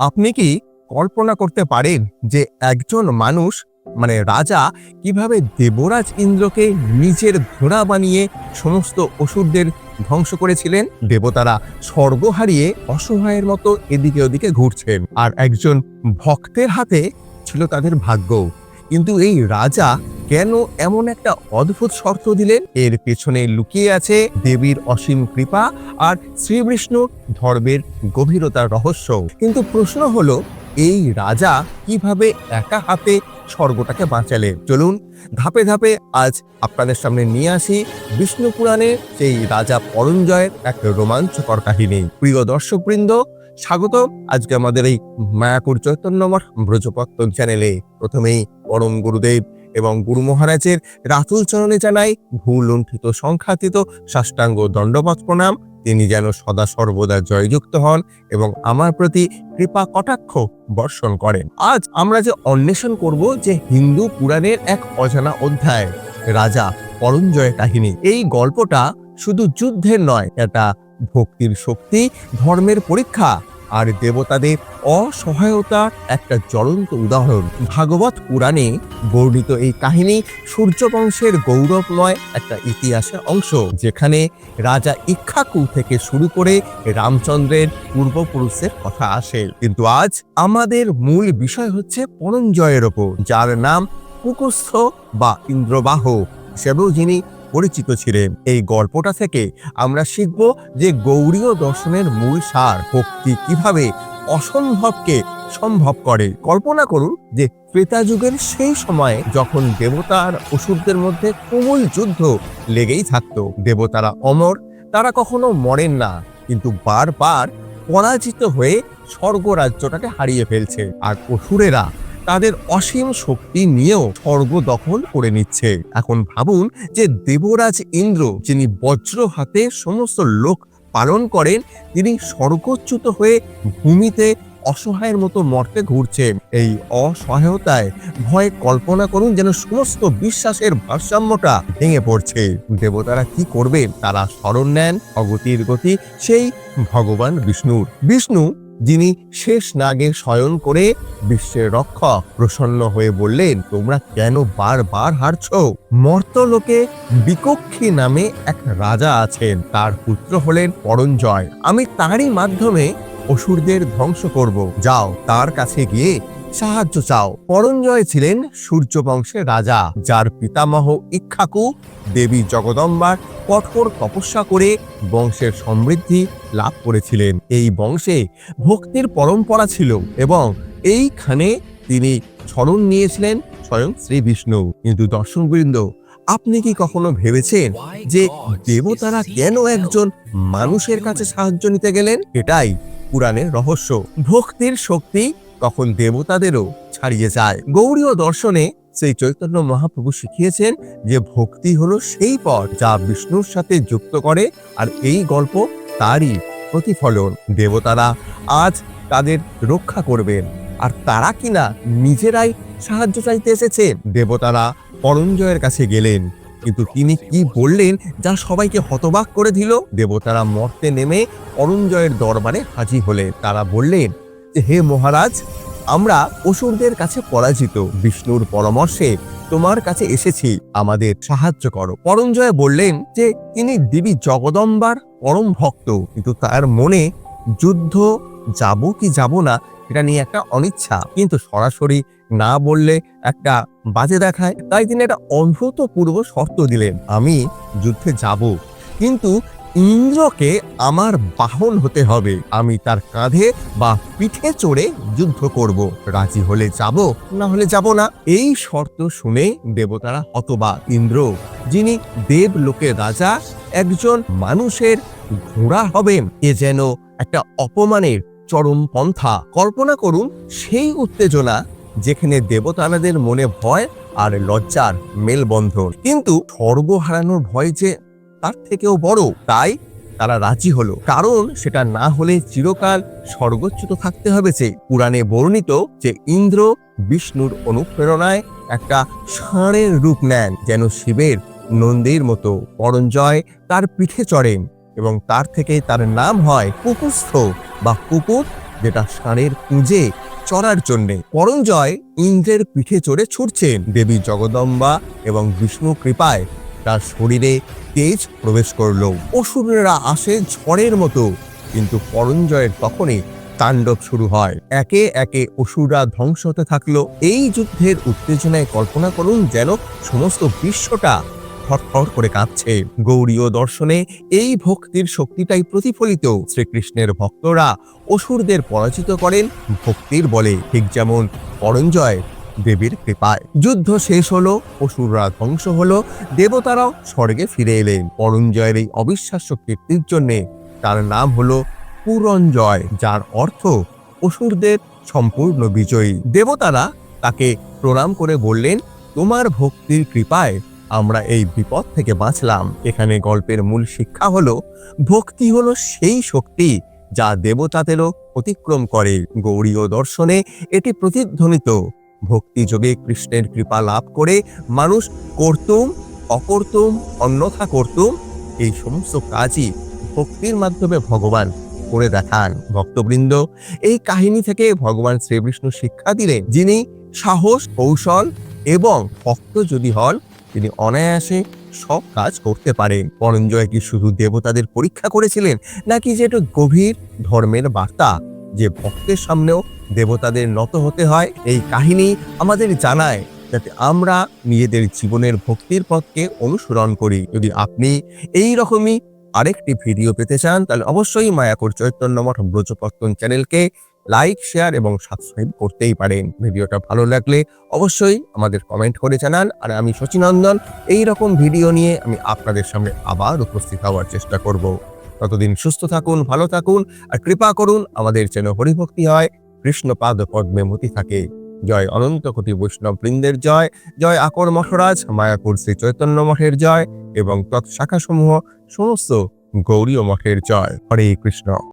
আপনি কি কল্পনা করতে পারেন যে একজন মানুষ মানে রাজা, কীভাবে দেবরাজ ইন্দ্রকে নিজের ঘোড়া বানিয়ে সমস্ত অসুরদের ধ্বংস করেছিলেন? দেবতারা স্বর্গ হারিয়ে অসহায়ের মতো এদিকে ওদিকে ঘুরছেন। আর একজন ভক্তের হাতে ছিল তাদের ভাগ্য। কিন্তু এই রাজা কেন এমন একটা অদ্ভুত শর্ত দিলেন? এর পেছনে লুকিয়ে আছে দেবীর অসীম কৃপা আর শ্রীবিষ্ণুর ধর্মের গভীরতার রহস্য। কিন্তু প্রশ্ন হলো, এই রাজা কীভাবে একা হাতে স্বর্গটাকে বাঁচালেন? চলুন, ধাপে ধাপে আজ আপনাদের সামনে নিয়ে আসি বিষ্ণু পুরাণে সেই রাজা পরঞ্জয়ের এক রোমাঞ্চকর কাহিনী। প্রিয় দর্শকবৃন্দ স্বাগত আজকে আমাদের এই মায়াকুর চৈতন্যমঠ ব্রজপত্তন চ্যানেলে। প্রথমেই পরম গুরুদেব এবং গুরু মহারাজের রাতুল চরণে জানাই ভুল লুণ্ঠিত, সংখ্যাতীত, সাষ্টাঙ্গ দণ্ডবত প্রণাম। তিনি যেন সদা সর্বদা জয়যুক্ত হন এবং আমার প্রতি কৃপা কটাক্ষ বর্ষণ করেন। আজ আমরা যে অন্বেষণ করব যে হিন্দু পুরাণের এক অজানা অধ্যায়, রাজা পরঞ্জয় কাহিনী। এই গল্পটা শুধু যুদ্ধের নয়, এটা ভক্তির শক্তি, ধর্মের পরীক্ষা আর দেবতাদের অসহায়তার একটা জ্বলন্ত উদাহরণ। ভাগবত পুরাণে বর্ণিত এই কাহিনী সূর্যবংশের গৌরবময় একটা ইতিহাসের অংশ, যেখানে রাজা ইক্ষাকু থেকে শুরু করে রামচন্দ্রের পূর্বপুরুষের কথা আসে। কিন্তু আজ আমাদের মূল বিষয় হচ্ছে পরঞ্জয়ের ওপর, যার নাম কুকুস্থ বা ইন্দ্রবাহ। হিসেবেও যিনি পরিচিত ছিলেন। এই গল্পটা থেকে আমরা শিখব যে গৌরীয় দর্শনের মূল সার ভক্তি কীভাবে অসম্ভবকে সম্ভব করে। কল্পনা করুন যে ত্রেতা যুগের সেই সময়ে যখন দেবতা আর অসুরদের মধ্যে তুমুল যুদ্ধ লেগেই থাকতো। দেবতারা অমর, তারা কখনো মরেন না, কিন্তু বারবার পরাজিত হয়ে স্বর্গ রাজ্যটাকে হারিয়ে ফেলছে। আর অসুরেরা তাদের অসীম শক্তি নিয়েও স্বর্গ দখল করে নিচ্ছে। এখন ভাবুন যে দেবরাজ ইন্দ্র, যিনি বজ্র হাতে সমস্ত লোক পালন করেন, তিনি স্বর্গচ্যুত হয়ে ভূমিতে অসহায়ের মতো মর্তে ঘুরছেন। এই অসহায়তায় ভয়ে কল্পনা করুন যেন সমস্ত বিশ্বাসের ভারসাম্যটা ভেঙে পড়ছে। দেবতারা কি করবেন তারা স্মরণ নেন অগতির গতি, সেই ভগবান বিষ্ণুর। বিষ্ণু যিনি শেষ নাগে শয়ন করে বিশ্বের রক্ষক প্রসন্ন হয়ে বললেন, তোমরা কেন বারবার হারছো? মর্তলোকে বিকক্ষী নামে এক রাজা আছেন, তার পুত্র হলেন পরঞ্জয়। আমি তারই মাধ্যমে অসুরদের ধ্বংস করব। যাও, তার কাছে গিয়ে সাহায্য চাও। পরঞ্জয় ছিলেন সূর্য বংশের রাজা, যার পিতামহ ইক্ষাকু, দেবী জগদম্বার কঠোর তপস্যা করে বংশের সমৃদ্ধি লাভ করেছিলেন। এই বংশে ভক্তির পরম্পরা ছিল এবং এইখানে তিনি স্মরণ নিয়েছিলেন স্বয়ং শ্রী বিষ্ণু। কিন্তু দর্শকবৃন্দ, আপনি কি কখনো ভেবেছেন যে দেবতারা কেন একজন মানুষের কাছে সাহায্য নিতে গেলেন? এটাই পুরাণের রহস্য। ভক্তির শক্তি তখন দেবতাদেরও ছাড়িয়ে যায়। গৌরীয় দর্শনে সেই চৈতন্য মহাপ্রভু শিখিয়েছেন যে ভক্তি হলো সেই পথ যা বিষ্ণুর সাথে যুক্ত করে আর এই গল্প তারই প্রতিফলন। দেবতারা আজ তাদের রক্ষা করবেন। আর তারা কিনা নিজেরাই সাহায্য চাইতে এসেছে দেবতারা পরঞ্জয়ের কাছে গেলেন। কিন্তু তিনি কি বললেন যা সবাইকে হতবাক করে দিল? দেবতারা মর্তে নেমে অরুঞ্জয়ের দরবারে হাজির হলেন। তারা বললেন হে মহারাজ, আমরা অসুরদের কাছে পরাজিত। বিষ্ণুর পরামর্শে তোমার কাছে এসেছি, আমাদের সাহায্য করো। পরঞ্জয় বললেন যে, তিনি দেবী জগদম্বার, পরম ভক্ত। কিন্তু তার মনে যুদ্ধ, যাব কি যাব না, এটা নিয়ে একটা অনিচ্ছা। কিন্তু সরাসরি না বললে একটা বাজে দেখায়। তাই তিনি একটা অভূতপূর্ব শর্ত দিলেন, আমি যুদ্ধে যাব। কিন্তু ইন্দ্রকে আমার বাহন হতে হবে। আমি তার কাঁধে বা পিঠে চড়ে যুদ্ধ করব। রাজি হলে যাব, না হলে যাব না। এই শর্ত শুনে দেবতারা হতবাক ইন্দ্র, যিনি দেব লোকের রাজা, একজন মানুষের ঘোড়া হবেন। এ যেন একটা অপমানের চরম পন্থা। কল্পনা করুন, সেই উত্তেজনা যেখানে দেবতারাদের মনে ভয় আর লজ্জার মেলবন্ধন। কিন্তু স্বর্গ হারানোর ভয় যে তার থেকেও বড়, তাই তারা রাজি হলো। কারণ সেটা না হলে চিরকাল স্বর্গচ্যুত থাকতে হবে যে পুরাণে বর্ণিত যে ইন্দ্র বিষ্ণুর অনুপ্রেরণায় একটা ষাঁড়ের রূপ নেন, যেন শিবের নন্দীর মতো পরঞ্জয় তার পিঠে চড়েন এবং তার থেকে তার নাম হয় কুকুস্থ বা কুকুর, যেটা ষাঁড়ের পুঁজে চড়ার জন্যে। পরঞ্জয় ইন্দ্রের পিঠে চড়ে ছুটছেন। দেবী জগদম্বা এবং বিষ্ণু কৃপায় তার শরীরে তেজ প্রবেশ করল। অসুরেরা আসে ঝড়ের মতো, কিন্তু পরঞ্জয়ের তখনই তাণ্ডব শুরু হয়। একে একে অসুররা ধ্বংস হতে থাকল। এই যুদ্ধের উত্তেজনায় কল্পনা করুন যেন সমস্ত বিশ্বটা থরথর করে কাঁপছে। গৌরীয় দর্শনে এই ভক্তির শক্তিটাই প্রতিফলিত। শ্রীকৃষ্ণের ভক্তরা অসুরদের পরাজিত করেন ভক্তির বলে। ঠিক যেমন পরঞ্জয় দেবীর কৃপায়। যুদ্ধ শেষ হলো অসুররা ধ্বংস হলো, দেবতারাও স্বর্গে ফিরে এলেন। পরঞ্জয়ের এই অবিশ্বাস্য কীর্তির জন্যে তার নাম হলো পুরঞ্জয় যার অর্থ অসুরদের সম্পূর্ণ বিজয়ী। দেবতারা তাকে প্রণাম করে বললেন, তোমার ভক্তির কৃপায় আমরা এই বিপদ থেকে বাঁচলাম। এখানে গল্পের মূল শিক্ষা হলো, ভক্তি হলো সেই শক্তি যা দেবতাদেরও অতিক্রম করে। গৌরীয় দর্শনে এটি প্রতিধ্বনিত। ভক্তি যোগে কৃষ্ণের কৃপা লাভ করে মানুষ করতুম, অকর্তুম, অন্যথা করতুম, এই সমস্ত কাজই ভক্তির মাধ্যমে ভগবান করে দেখান ভক্তবৃন্দ। এই কাহিনী থেকে ভগবান শ্রীকৃষ্ণ শিক্ষা দিলেন, যিনি সাহস, কৌশল এবং ভক্ত যদি হন, তিনি অনায়াসে সব কাজ করতে পারেন। পরঞ্জয় কি শুধু দেবতাদের পরীক্ষা করেছিলেন, নাকি যে একটা গভীর ধর্মের বার্তা যে ভক্তের সামনেও দেবতাদের নত হতে হয়। এই কাহিনী আমাদের জানায় যাতে আমরা নিজেদের জীবনের ভক্তির পথকে অনুসরণ করি। যদি আপনি এই রকমই আরেকটি ভিডিও পেতে চান, তাহলে অবশ্যই মায়াকুর চৈতন্য মঠ ব্রজপত্তন চ্যানেলকে লাইক, শেয়ার এবং সাবস্ক্রাইব করতেই পারেন। ভিডিওটা ভালো লাগলে অবশ্যই আমাদের কমেন্ট করে জানান। আর আমি শচীনন্দন, এই রকম ভিডিও নিয়ে আমি আপনাদের সামনে আবার উপস্থিত হওয়ার চেষ্টা করব। ততদিন সুস্থ থাকুন, ভালো থাকুন, আর কৃপা করুন, আমাদের যেন হরিভক্তি হয়। কৃষ্ণ পাদ পদ্মে মতি থাকে। জয় অনন্ত কোটি বৈষ্ণব বৃন্দের জয় জয় আকর মঠরাজ মায়াপুর শ্রী চৈতন্য মঠের জয় এবং তৎ শাখাসমূহ সমস্ত গৌরীয় মঠের জয়। হরে কৃষ্ণ।